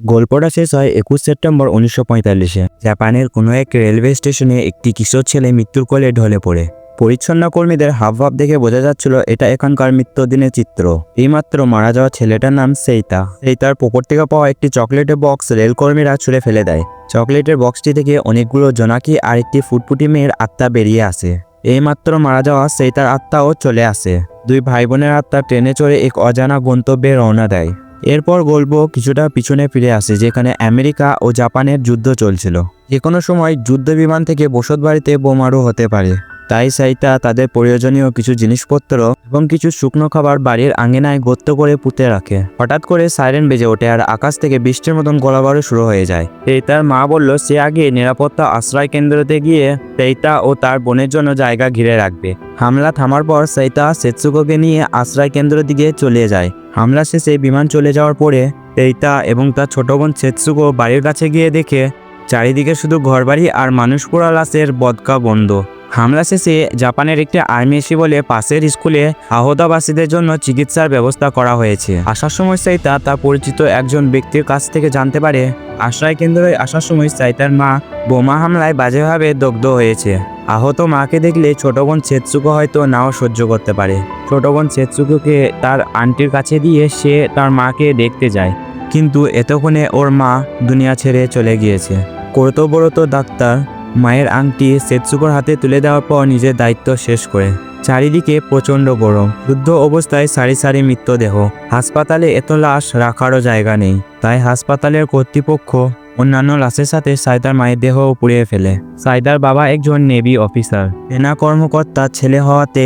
গল্পটা শেষ হয় একুশ সেপ্টেম্বর উনিশশো পঁয়তাল্লিশে। জাপানের কোনো এক রেলওয়ে স্টেশনে একটি কিশোর ছেলে মৃত্যুর কোলে ঢলে পড়ে। পরিচ্ছন্ন কর্মীদের হাবভাব দেখে বোঝা যাচ্ছিল এটা এখানকার মৃত্যুদিনের চিত্র। এইমাত্র মারা যাওয়া ছেলেটার নাম সেইতা। সেইতার পুকুর থেকে পাওয়া একটি চকলেটের বক্স রেলকর্মীরা ছুঁড়ে ফেলে দেয়। চকলেটের বক্সটি থেকে অনেকগুলো জোনাকি আর একটি ফুটফুটি মেয়ের আত্মা বেরিয়ে আসে। এইমাত্র মারা যাওয়া সেইতার আত্মাও চলে আসে। দুই ভাই বোনের আত্মা ট্রেনে চড়ে এক অজানা গন্তব্যে রওনা দেয়। এরপর গল্প কিছুটা পিছনে ফিরে আসে, যেখানে আমেরিকা ও জাপানের যুদ্ধ চলছিল। যে কোনো সময় যুদ্ধ বিমান থেকে বসত বাড়িতে বোমারও হতে পারে। তাই সাইতা তাদের প্রয়োজনীয় কিছু জিনিসপত্র এবং কিছু শুকনো খাবার বাড়ির আঙিনায় গর্ত করে পুঁতে রাখে। হঠাৎ করে সাইরেন বেজে ওঠে আর আকাশ থেকে বৃষ্টির মতন গোলাবারও শুরু হয়ে যায়। এই তার মা বলল, সে আগে নিরাপত্তা আশ্রয় কেন্দ্রতে গিয়ে সেইতা ও তার বোনের জন্য জায়গা ঘিরে রাখবে। হামলা থামার পর সেইতা সেৎসুকোকে নিয়ে আশ্রয় কেন্দ্রের দিকে চলে যায়। হামলা শেষে বিমান চলে যাওয়ার পরে সেইতা এবং তার ছোট বোন সেৎসুকো বাড়ির কাছে গিয়ে দেখে চারিদিকে শুধু ঘরবাড়ি আর মানুষ পোড়া বদকা বন্ধ। হামলা শেষে জাপানের একটি আর্মি এসে বলে পাশের স্কুলে আহতাবাসীদের জন্য চিকিৎসার ব্যবস্থা করা হয়েছে। আসার সময় সাইতা তার পরিচিত একজন ব্যক্তির কাছ থেকে জানতে পারে, আশ্রয় কেন্দ্রে আসার সময় সাইতার মা বোমা হামলায় বাজেভাবে দগ্ধ হয়েছে। আহত মাকে দেখলে ছোট বোন ছেৎসুকো হয়তো নাও সহ্য করতে পারে। ছোট বোন ছেৎসুকোকে তার আন্টির কাছে দিয়ে সে তার মাকে দেখতে যায়। কিন্তু এতক্ষণে ওর মা দুনিয়া ছেড়ে চলে গিয়েছে। কর্তব্যরত ডাক্তার মায়ের আংটি সেৎসুকোর হাতে তুলে দেওয়ার পর নিজের দায়িত্ব শেষ করে। চারিদিকে প্রচণ্ড গরম। যুদ্ধ অবস্থায় সারি সারি মৃতদেহ। হাসপাতালে এত লাশ রাখারও জায়গা নেই। তাই হাসপাতালের কর্তৃপক্ষ অন্যান্য লাশের সাথে সাইদার মায়ের দেহ পুড়িয়ে ফেলে। সাইদার বাবা একজন নেভি অফিসার। সেনা কর্মকর্তা ছেলে হওয়াতে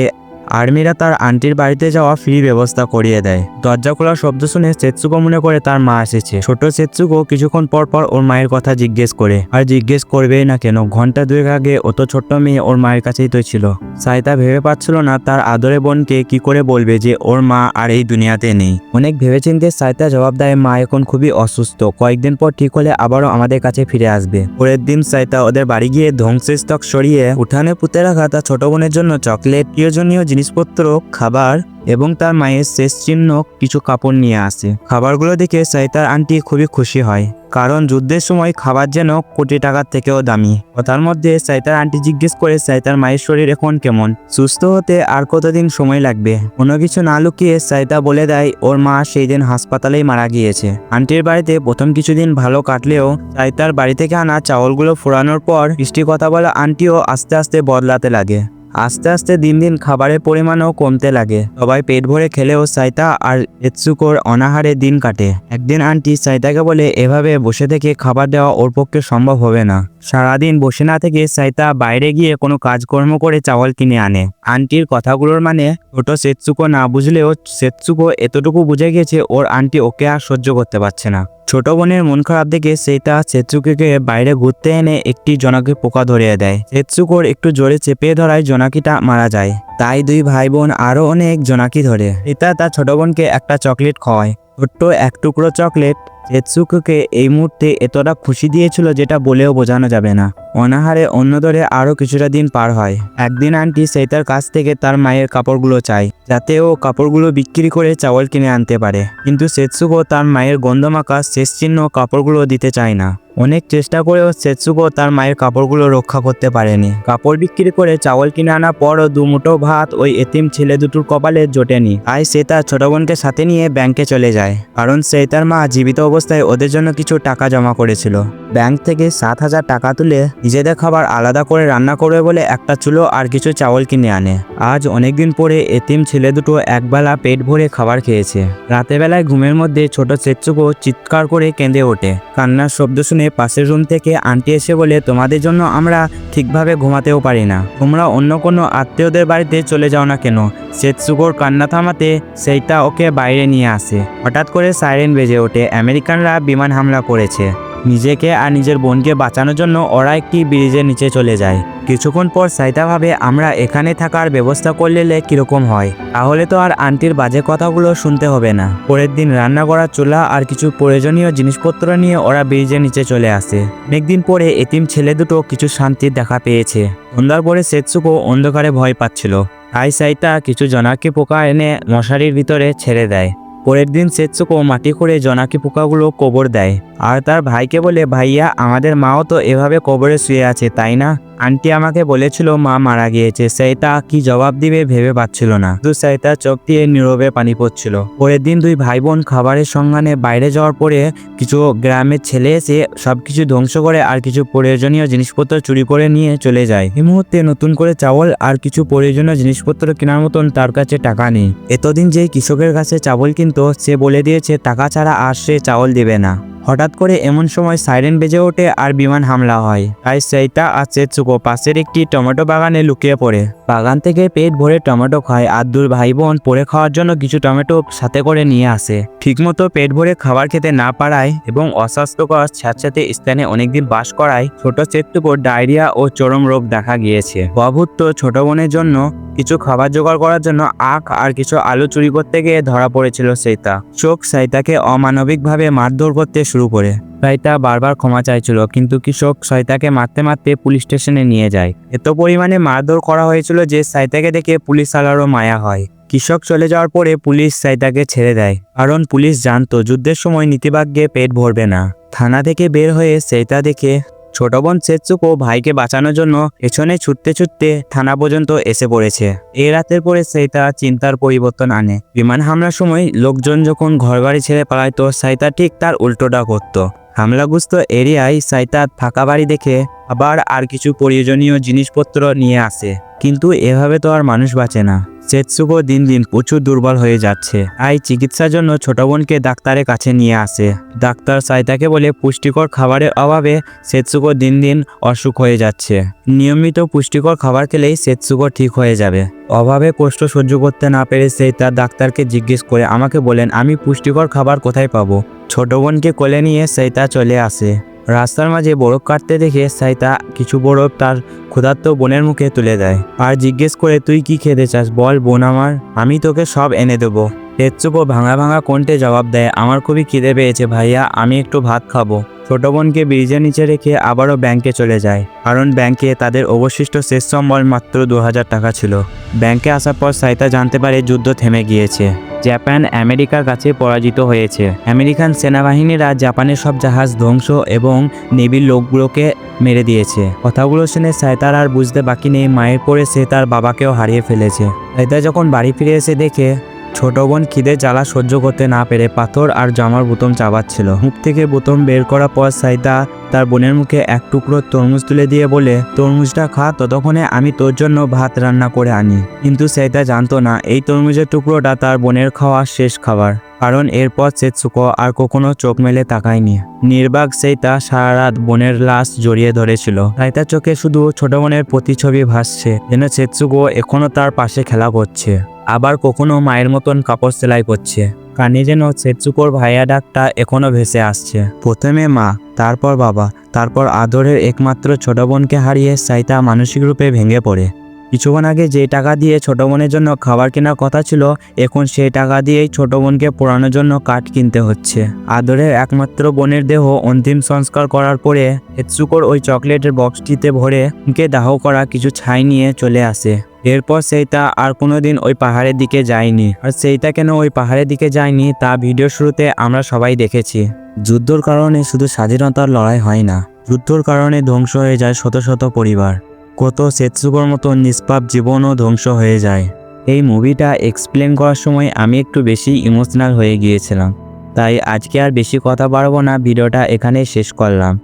আর্মিরা তার আন্টির বাড়িতে যাওয়া ফ্রি ব্যবস্থা করিয়ে দেয়। দরজা খোলার শব্দ শুনে সেৎসুকো মনে করে তার মা এসেছে। ছোট সেৎসুকো কিছুক্ষণ পর পর ওর মায়ের কথা জিজ্ঞেস করে, আর জিজ্ঞেস করবেই না কেন? ঘণ্টা দুয়েক আগে অত ছোট্ট মেয়ে ওর মায়ের কাছেই তো ছিল। সাইতা ভেবে পাচ্ছিল না তার আদরে বোনকে কি করে বলবে যে ওর মা আর এই দুনিয়াতে নেই। অনেক ভেবেচিন্তে সাইতা জবাব দেয়, মা এখন খুবই অসুস্থ। কয়েকদিন পর ঠিক হলে আবারও আমাদের কাছে ফিরে আসবে। পরের দিন সাইতা ওদের বাড়ি গিয়ে ধ্বংসস্তক সরিয়ে উঠানে পুঁতে রাখা তার ছোট বোনের জন্য চকলেট, প্রিয়জনীয় জিনিসপত্র, খাবার এবং তার মায়ের শেষ চিহ্ন কিছু কাপড় নিয়ে আসে। খাবারগুলো দেখে সাইতার আন্টি খুবই খুশি হয়, কারণ যুদ্ধের সময় খাবার যেন কোটি টাকার থেকেও দামি। কথার মধ্যে সাইতার আন্টি জিজ্ঞেস করে সাইতার মায়ের শরীর এখন কেমন? সুস্থ হতে আর কতদিন সময় লাগবে? কোনো কিছু না লুকিয়ে সাইতা বলে দেয়, ওর মা সেই দিন হাসপাতালেই মারা গিয়েছে। আন্টির বাড়িতে প্রথম কিছুদিন ভালো কাটলেও সাইতার বাড়ি থেকে আনা চাউলগুলো ফোরানোর পর বৃষ্টি কথা বলা আন্টিও আস্তে আস্তে বদলাতে লাগে। আস্তে আস্তে দিন দিন খাবারের পরিমাণও কমতে লাগে। সবাই পেট ভরে খেলেও সাইতা আর এৎসুকোর অনাহারে দিন কাটে। একদিন আন্টি সাইতাকে বলে, এভাবে বসে থেকে খাবার দেওয়া ওর পক্ষে সম্ভব হবে না। সারাদিন বসে না থেকে সাইতা বাইরে গিয়ে কোনো কাজকর্ম করে চাওয়াল কিনে আনে। আন্টির কথাগুলোর মানে ছোট সেৎসুকো না বুঝলেও সেৎসুকো এতটুকু বুঝে গেছে, ওর আন্টি ওকে আর সহ্য করতে পারছে না। ছোট বোনের মন খারাপ দেখে সেইটা সেৎসুকে বাইরে ঘুরতে এনে একটি জনাকে পোকা ধরিয়ে দেয়। সেৎসুকোর একটু জোরে চেপে ধরায় জোনাকিটা মারা যায়। তাই দুই ভাই বোন আরও অনেক জোনাকি ধরে। এটা তার ছোট বোনকে একটা চকলেট খাওয়ায়। ছোট্ট এক টুকরো চকলেট জেৎসুকুকে এই মুহূর্তে এতটা খুশি দিয়েছিল যেটা বলেও বোঝানো যাবে না। অনাহারে অন্য ধরে আরও কিছুটা দিন পার হয়। একদিন আন্টি সেইতার কাছ থেকে তার মায়ের কাপড়গুলো চায়, যাতে ও কাপড়গুলো বিক্রি করে চাওয়াল কিনে আনতে পারে। কিন্তু সেৎসুকো তার মায়ের গন্ধমাখা শেষ চিহ্ন কাপড়গুলো দিতে চায় না। অনেক চেষ্টা করেও সেৎসুকো তার মায়ের কাপড়গুলো রক্ষা করতে পারেনি। কাপড় বিক্রি করে চাওয়াল কিনে আনার পরও দুমুঠো ভাত, ওই এতিম ছেলে দুটোর কপালে জোটেনি। তাই সে তার ছোট বোনকে সাথে নিয়ে ব্যাংকে চলে যায়। কারণ সে তার মা জীবিত অবস্থায় ওদের জন্য কিছু টাকা জমা করেছিল। ব্যাংক থেকে সাত হাজার টাকা তুলে নিজেদের খাবার আলাদা করে রান্না করবে বলে একটা চুলো আর কিছু চাওয়াল কিনে আনে। আজ অনেকদিন পরে এতিম ছেলে দুটো একবেলা পেট ভরে খাবার খেয়েছে। রাতে বেলায় ঘুমের মধ্যে ছোট সেচ্চুকো চিৎকার করে কেঁদে ওঠে। কান্নার শব্দ শুনে পাশের রুম থেকে আন্টি এসে বলে, তোমাদের জন্য আমরা ঠিকভাবে ঘুমাতেও পারি না। তোমরা অন্য কোনো আত্মীয়দের বাড়িতে চলে যাও না কেন সেৎসুকোর কান্না থামাতে সেইটা ওকে বাইরে নিয়ে আসে। হঠাৎ করে সাইরেন বেজে ওঠে। আমেরিকানরা বিমান হামলা করেছে। নিজেকে আর নিজের বোনকে বাঁচানোর জন্য ওরা একটি ব্রিজের নিচে চলে যায়। কিছুক্ষণ পর সাইতা ভাবে, আমরা এখানে থাকার ব্যবস্থা করলে কীরকম হয়? তাহলে তো আর আন্টির বাজে কথাগুলো শুনতে হবে না। পরের দিন রান্না করা চুলা আর কিছু প্রয়োজনীয় জিনিসপত্র নিয়ে ওরা ব্রিজের নিচে চলে আসে। অনেকদিন পরে এতিম ছেলে দুটো কিছু শান্তির দেখা পেয়েছে। সন্ধ্যার পরে সেৎসুকো অন্ধকারে ভয় পাচ্ছিল। তাই সাইতা কিছু জনাকি পোকা এনে মশারির ভিতরে ছেড়ে দেয়। পরের দিন সেৎসুকো মাটি করে জোনাকি পোকাগুলো কবর দেয়। আর তার ভাইকে বলে, ভাইয়া, আমাদের মাও তো এভাবে কবরে শুয়ে আছে, তাই না? আন্টি আমাকে বলেছিল, মা মারা গিয়েছে। সেইতা কি জবাব দিবে ভেবে পাচ্ছিল না। দু সেইতা চোখ দিয়ে নীরবে পানি পড়ছিল। পরের দিন দুই ভাই বোন খাবারের সন্ধানে বাইরে যাওয়ার পরে কিছু গ্রামের ছেলে এসে সবকিছু ধ্বংস করে আর কিছু প্রয়োজনীয় জিনিসপত্র চুরি করে নিয়ে চলে যায়। এই মুহূর্তে নতুন করে চাউল আর কিছু প্রয়োজনীয় জিনিসপত্র কেনার মতন তার কাছে টাকা নেই। এতদিন যে কৃষকের কাছে চাউল কিন্তু, সে বলে দিয়েছে, টাকা ছাড়া আর সে চাউল দেবে না। হঠাৎ করে এমন সময় সাইরেন বেজে ওঠে আর বিমান হামলা হয়। তাই সেইটা আর সেচুকো পাশের একটি টমেটো বাগানে লুকিয়ে পড়ে। বাগান থেকে পেট ভরে টমেটো খায় আর দুর ভাই বোন পরে খাওয়ার জন্য কিছু টমেটো সাথে করে নিয়ে আসে। ঠিকমতো পেট ভরে খাবার খেতে না পারায় এবং অস্বাস্থ্যকর স্যাঁতস্যাঁতে স্থানে অনেকদিন বাস করায় ছোট সেটটুকুর ডায়রিয়া ও চরম রোগ দেখা গিয়েছে। অভূত ছোট বোনের জন্য কিছু খাবার জোগাড় করার জন্য আখ আর কিছু আলু চুরি করতে গিয়ে ধরা পড়েছিল সেইতা চোখ সাইতাকে অমানবিকভাবে মারধর করতে শুরু করে। সাইতা বারবার ক্ষমা চাইছিল, কিন্তু কৃষক সাইতাকে মারতে মারতে পুলিশ স্টেশনে নিয়ে যায়। এত পরিমাণে মারধর করা হয়েছিল যে সাইতাকে দেখে পুলিশ আলারও মায়া হয়। কৃষক চলে যাওয়ার পরে পুলিশ সাইতাকে ছেড়ে দেয়, কারণ পুলিশ জানতো যুদ্ধের সময় নীতিবাগ্যে পেট ভরবে না। থানা থেকে বের হয়ে সেইতা দেখে ছোট বোন সেচুকো ভাইকে বাঁচানোর জন্য পেছনে ছুটতে ছুটতে থানা পর্যন্ত এসে পড়েছে। এই রাতের পরে সাইতা চিন্তার পরিবর্তন আনে। বিমান হামলার সময় লোকজন যখন ঘরবাড়ি ছেড়ে পালায় তো সাইতা ঠিক তার উল্টোটা করত। হামলাগ্রস্ত এরিয়ায় সাইতা ফাঁকা বাড়ি দেখে আবার আর কিছু প্রয়োজনীয় জিনিসপত্র নিয়ে আসে। কিন্তু এভাবে তো আর মানুষ বাঁচে না। সেৎসুকো দিন দিন প্রচুর দুর্বল হয়ে যাচ্ছে। তাই চিকিৎসার জন্য ছোট বোনকে ডাক্তারের কাছে নিয়ে আসে। ডাক্তার সাইতাকে বলে পুষ্টিকর খাবারের অভাবে সেৎসুকো দিন দিন অসুখ হয়ে যাচ্ছে। নিয়মিত পুষ্টিকর খাবার খেলেই সেৎসুকো ঠিক হয়ে যাবে। অভাবে কষ্ট সহ্য করতে না পেরে সেই তার ডাক্তারকে জিজ্ঞেস করে আমাকে বলেন, আমি পুষ্টিকর খাবার কোথায় পাবো? ছোট বোনকে কোলে নিয়ে সাইতা চলে আসে। রাস্তার মাঝে বরফ কাটতে দেখে সাইতা কিছু বরফ তার ক্ষুধার্ত বোনের মুখে তুলে দেয়। আর জিজ্ঞেস করে, তুই কি খেতে চাস? বল বোন আমার, আমি তোকে সব এনে দেবো। তেজচুপো ভাঙা ভাঙা কণ্ঠে জবাব দেয়, আমার খুবই খিদে পেয়েছে ভাইয়া, আমি একটু ভাত খাব। ছোট বোনকে ব্রিজের নিচে রেখে আবারও ব্যাংকে চলে যায়। কারণ ব্যাংকে তাদের অবশিষ্ট শেষ সম্বল মাত্র দু হাজার টাকা ছিল। ব্যাংকে আসার পর সাইতা জানতে পারে যুদ্ধ থেমে গিয়েছে। জাপান আমেরিকার কাছে পরাজিত হয়েছে। আমেরিকান সেনাবাহিনীরা জাপানের সব জাহাজ ধ্বংস এবং নেভির লোকগুলোকে মেরে দিয়েছে। কথাগুলো শুনে সাইতার আর বুঝতে বাকি নেই। মায়ের পরে সে তার বাবাকেও হারিয়ে ফেলেছে। সাইতা যখন বাড়ি ফিরে এসে দেখে ছোট বোন খিদে জ্বালা সহ্য করতে না পেরে পাথর আর জামার বোতম চাবাচ্ছিল। মুখ থেকে বোতম বের করার পর সাইতা তার বোনের মুখে এক টুকরো তরমুজ তুলে দিয়ে বলে, তরমুজটা খা, ততক্ষণে আমি তোর জন্য ভাত রান্না করে আনি। কিন্তু সাইতা জানতো না, এই তরমুজের টুকরোটা তার বোনের খাওয়া শেষ খাবার। কারণ এরপর সেৎসুকো আর কখনো চোখ মেলে তাকায়নি। নির্বাক সেইটা সারা রাত বোনের লাশ জড়িয়ে ধরেছিল। সাইতা চোখে শুধু ছোট বোনের প্রতিছবি ভাসছে, যেন সেৎসুকো এখনও তার পাশে খেলা করছে। আবার কখনো মায়ের মতন কাপড় সেলাই করছে। কানে যেন সেচুকোর ভাইয়া ডাকটা এখনও ভেসে আসছে। প্রথমে মা, তারপর বাবা, তারপর আদরের একমাত্র ছোট বোনকে হারিয়ে সাইতা মানসিক রূপে ভেঙে পড়ে। কিছুক্ষণ আগে যে টাকা দিয়ে ছোট বোনের জন্য খাবার কেনার কথা ছিল, এখন সেই টাকা দিয়েই ছোট বোনকে পোড়ানোর জন্য কাঠ কিনতে হচ্ছে। আদরের একমাত্র বোনের দেহ অন্তিম সংস্কার করার পরে হেৎসুকোর ওই চকলেটের বক্সটিতে ভরে কে দাহ করা কিছু ছাই নিয়ে চলে আসে। এরপর সেইটা আর কোনোদিন ওই পাহাড়ের দিকে যায়নি। আর সেইটা কেন ওই পাহাড়ের দিকে যায়নি, তা ভিডিও শুরুতে আমরা সবাই দেখেছি। যুদ্ধর কারণে শুধু স্বাধীনতার লড়াই হয় না, যুদ্ধর কারণে ধ্বংস হয়ে যায় শত শত পরিবার। কত সেৎসুকোর মতো নিষ্পাপ জীবনও ধ্বংস হয়ে যায়। এই মুভিটা এক্সপ্লেন করার সময় আমি একটু বেশি ইমোশনাল হয়ে গিয়েছিলাম। তাই আজকে আর বেশি কথা বাড়বো না, ভিডিওটা এখানেই শেষ করলাম।